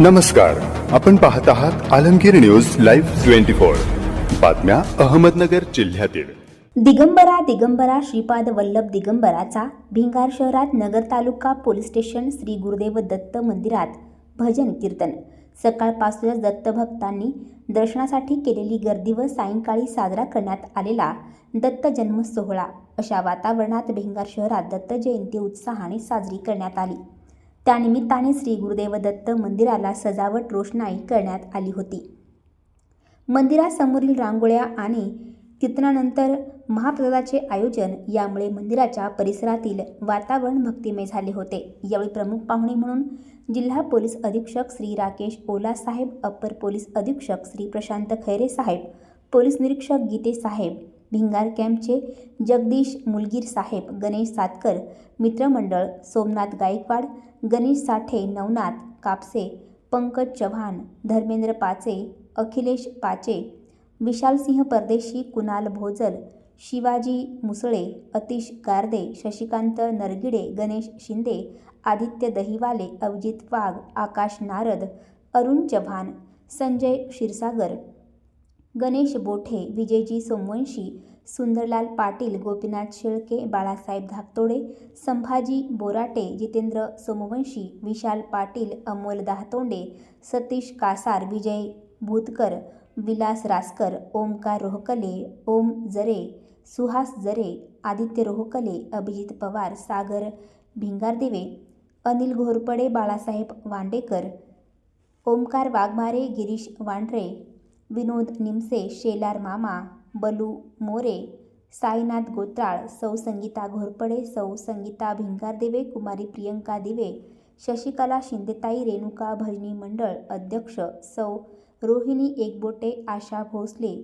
नमस्कार. आपण पाहत आहात Alamgir news live twenty four. बातम्या अहमदनगर जिल्ह्यातील. दिगंबरा दिगंबरा श्रीपाद वल्लभ दिगंबराचा भिंगार शहरात नगर तालुका पोलीस स्टेशन श्री गुरुदेव दत्त मंदिरात भजन कीर्तन. सकाळपासूनच दत्तभक्तांनी दर्शनासाठी केलेली गर्दी व सायंकाळी साजरा करण्यात आलेला दत्त जन्म सोहळा अशा वातावरणात भिंगार शहरात दत्त जयंती उत्साहाने साजरी करण्यात आली. त्यानिमित्ताने श्री गुरुदेव दत्त मंदिराला सजावट रोषणाई करण्यात आली होती. मंदिरासमोरील रांगोळ्या आणि कीर्तनानंतर महाप्रसादाचे आयोजन यामुळे मंदिराच्या परिसरातील वातावरण भक्तिमय झाले होते. यावेळी प्रमुख पाहुणे म्हणून जिल्हा पोलीस अधीक्षक श्री राकेश ओला साहेब अप्पर पोलीस अधीक्षक श्री प्रशांत खैरे साहेब पोलीस निरीक्षक गीते साहेब भिंगार कॅम्पचे जगदीश मुलगीर साहेब गणेश सातकर मित्रमंडळ सोमनाथ गायकवाड गणेश साठे नवनाथ कापसे पंकज चव्हाण धर्मेंद्र पाचे अखिलेश पाचे विशालसिंह परदेशी कुणाल भोजल शिवाजी मुसळे अतिश गारदे शशिकांत नरगिडे गणेश शिंदे आदित्य दहिवाले अभिजित वाघ आकाश नारद अरुण चव्हाण संजय क्षीरसागर गणेश बोठे विजयजी सोमवंशी सुंदरलाल पाटील गोपीनाथ शेळके बाळासाहेब धाकतोडे संभाजी बोराटे जितेंद्र सोमवंशी विशाल पाटील अमोल दाहतोंडे सतीश कासार विजय भूतकर विलास रासकर ओमकार रोहकले ओम जरे सुहास जरे आदित्य रोहकले अभिजित पवार सागर भिंगारदेवे अनिल घोरपडे बाळासाहेब वांडेकर ओमकार वाघमारे गिरीश वांढरे विनोद निमसे शेलार मामा बलू मोरे साईनाथ गोत्राळ सौ संगीता घोरपडे सौ संगीता भिंगार दिवे कुमारी प्रियंका दिवे शशिकला शिंदेताई रेणुका भजनी मंडळ अध्यक्ष सौ रोहिणी एकबोटे आशा भोसले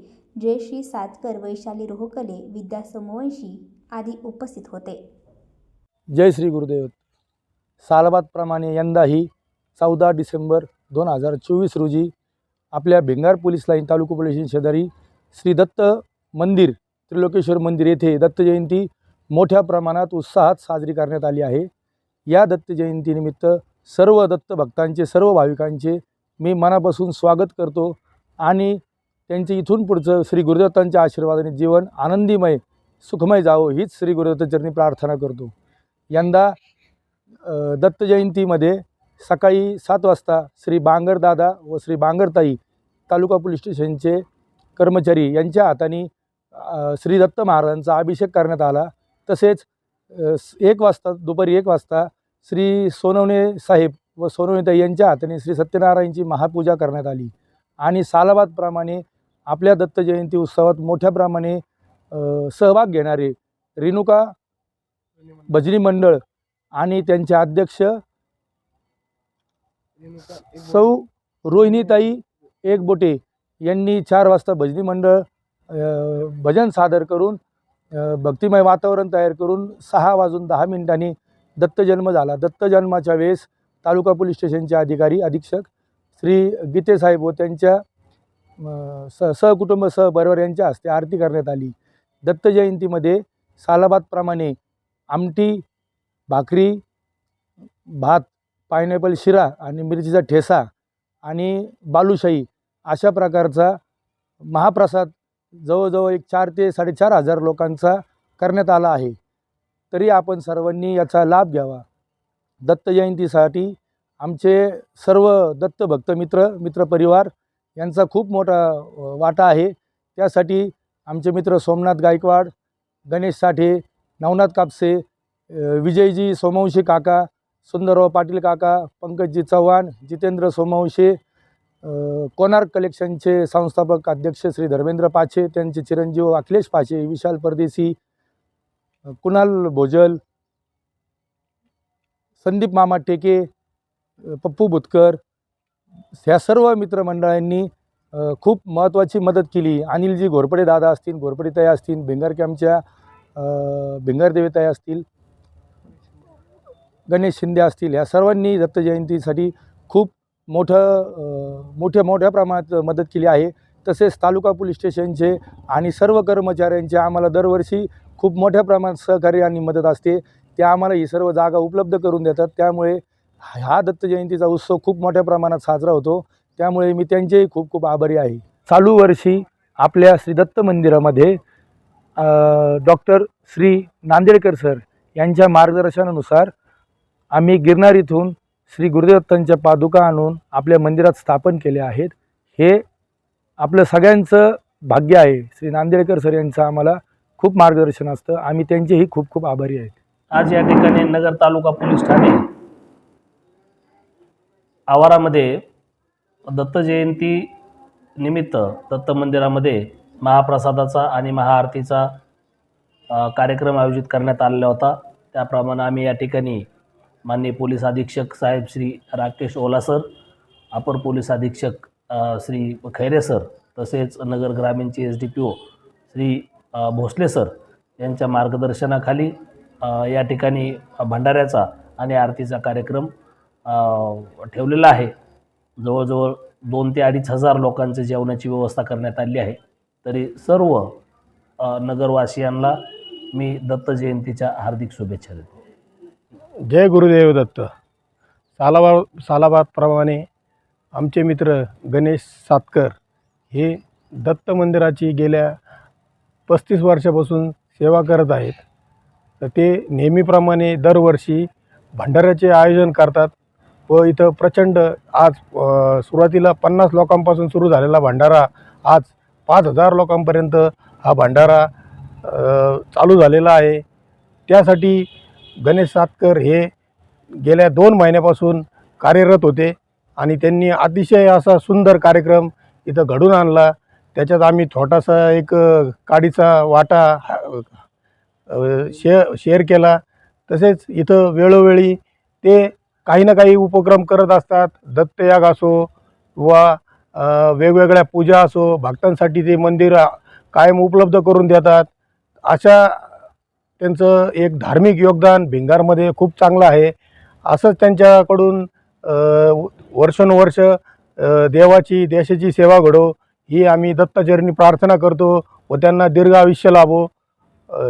जयश्री सातकर वैशाली रोहकले विद्या सोमवंशी आदी उपस्थित होते. जय श्री गुरुदेव. सालबादप्रमाणे यंदाही चौदा डिसेंबर दोन हजार चोवीस रोजी आपल्या भिंगार पोलीस लाईन तालुका पोलीस स्टेशन शेजारी श्री दत्त मंदिर त्रिलोकेश्वर मंदिर येथे दत्त जयंती मोठ्या प्रमाणात उत्साहात साजरी करण्यात आली आहे. या दत्त जयंतीनिमित्त सर्व दत्त भक्तांचे सर्व भाविकांचे मी मनापासून स्वागत करतो आणि त्यांचे इथून पुढचं श्री गुरुदत्तांच्या आशीर्वादाने जीवन आनंदीमय सुखमय जावं हीच श्री गुरुदत्तचरणी प्रार्थना करतो. यंदा दत्त जयंतीमध्ये सकाळी सात वाजता श्री बांगरदादा व श्री बांगरताई तालुका पोलीस स्टेशनचे कर्मचारी यांच्या हाताने श्री दत्त महाराजांचा अभिषेक करण्यात आला. तसेच एक वाजता दुपारी एक वाजता श्री सोनवणे साहेब व सोनवणेताई यांच्या हाताने श्री सत्यनारायणची महापूजा करण्यात आली. आणि सालाबादप्रमाणे आपल्या दत्त जयंती उत्सवात मोठ्या प्रमाणे सहभाग घेणारे रेणुका भजनी मंडळ आणि त्यांचे अध्यक्ष सौ रोहिणीताई एकबोटे यांनी चार वाजता भजनी मंडळ भजन सादर करून भक्तिमय वातावरण तयार करून सहा वाजून दहा मिनिटांनी दत्तजन्म झाला. दत्तजन्माच्या वेळेस तालुका पोलीस स्टेशनचे अधिकारी अधीक्षक श्री गीतेसाहेब व त्यांच्या स सहकुटुंब सहबरोबर यांच्या हस्ते आरती करण्यात आली. दत्त जयंतीमध्ये सालाबादप्रमाणे आमटी भाकरी भात पायनॅपल शिरा आणि मिरचीचा ठेसा आणि बालुशाही अशा प्रकारचा महाप्रसाद जवळजवळ एक चार ते साडेचार हजार लोकांचा करण्यात आला आहे. तरी आपण सर्वांनी याचा लाभ घ्यावा. दत्त जयंतीसाठी आमचे सर्व दत्त भक्त मित्र मित्रपरिवार यांचा खूप मोठा वाटा आहे. त्यासाठी आमचे मित्र सोमनाथ गायकवाड गणेश साठे नवनाथ कापसे विजयजी सोमवंशी काका सुंदरराव पाटील काका पंकजजी चव्हाण जितेंद्र सोमवंशी कोणार्क कलेक्शनचे संस्थापक अध्यक्ष श्री धर्मेंद्र पाचे त्यांचे चिरंजीव अखिलेश पाचे विशाल परदेशी कुणाल भोजल संदीप मामा टेके पप्पू भुतकर ह्या सर्व मित्रमंडळांनी खूप महत्त्वाची मदत केली. अनिलजी घोरपडे दादा असतील घोरपडे ताई असतील भिंगार कॅम्पच्या भिंगारदेवीताई असतील गणेश शिंदे असतील या सर्वांनी दत्त जयंतीसाठी खूप मोठं मोठ्या मोठ्या प्रमाणात मदत केली आहे. तसेच तालुका पोलीस स्टेशनचे आणि सर्व कर्मचाऱ्यांचे आम्हाला दरवर्षी खूप मोठ्या प्रमाणात सहकार्य आणि मदत असते. ते आम्हाला ही सर्व जागा उपलब्ध करून देतात. त्यामुळे हा दत्त जयंतीचा उत्सव खूप मोठ्या प्रमाणात साजरा होतो. त्यामुळे मी त्यांचेही खूप खूप आभारी आहे. चालू वर्षी आपल्या श्री दत्त मंदिरामध्ये डॉक्टर श्री नांदेडकर सर यांच्या मार्गदर्शनानुसार आम्ही गिरनार इथून श्री गुरुदत्तांच्या पादुका आणून आपल्या मंदिरात स्थापन केले आहेत. हे आपलं सगळ्यांचं भाग्य आहे. श्री नांदेडकर सर यांचं आम्हाला खूप मार्गदर्शन असतं. आम्ही त्यांचेही खूप खूप आभारी आहेत. आज या ठिकाणी नगर तालुका पोलीस ठाणे आवारामध्ये दत्त जयंती निमित्त दत्त मंदिरामध्ये महाप्रसादाचा आणि महाआरतीचा कार्यक्रम आयोजित करण्यात आलेला होता. त्याप्रमाणे आम्ही या ठिकाणी माननीय पोलीस अधीक्षक साहेब श्री राकेश ओला सर अपर पोलीस अधीक्षक श्री खैरे सर तसेच नगर ग्रामीणचे S D P O Shri Bhosale sir यांच्या मार्गदर्शनाखाली या ठिकाणी भंडाऱ्याचा आणि आरतीचा कार्यक्रम ठेवलेला आहे. जवळजवळ दोन ते अडीच हजार लोकांचं जेवणाची व्यवस्था करण्यात आली आहे. तरी सर्व नगरवासियांना मी दत्त जयंतीच्या हार्दिक शुभेच्छा देतो. जय गुरुदेव दत्त. सालाबा सालाबादप्रमाणे आमचे मित्र गणेश सातकर हे दत्त मंदिराची गेल्या पस्तीस वर्षापासून सेवा करत आहेत. तर ते नेहमीप्रमाणे दरवर्षी भंडाऱ्याचे आयोजन करतात व इथं प्रचंड आज सुरुवातीला पन्नास लोकांपासून सुरू झालेला भंडारा आज पाच हजार लोकांपर्यंत हा भंडारा चालू झालेला आहे. त्यासाठी गणेश सातकर हे गेल्या दोन महिन्यापासून कार्यरत होते आणि त्यांनी अतिशय असा सुंदर कार्यक्रम इथं घडून आणला. त्याच्यात आम्ही छोटासा एक काडीचा वाटा शे शेअर केला. तसेच इथं वेळोवेळी ते काही ना काही उपक्रम करत असतात. दत्तयाग असो वा वेगवेगळ्या पूजा असो भक्तांसाठी ते मंदिर कायम उपलब्ध करून देतात. अशा त्यांचं एक धार्मिक योगदान भिंगारमध्ये खूप चांगलं आहे. असंच त्यांच्याकडून वर्षानुवर्ष देवाची देशाची सेवा घडो ही आम्ही दत्तचरणी प्रार्थना करतो व त्यांना दीर्घ आयुष्य लाभो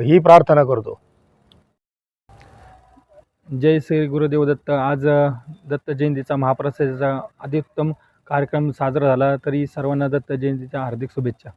ही प्रार्थना करतो. जय श्री गुरुदेव दत्त. आज दत्त जयंतीचा महाप्रसादाचा अत्युत्तम कार्यक्रम साजरा झाला तरी सर्वांना दत्त जयंतीच्या हार्दिक शुभेच्छा.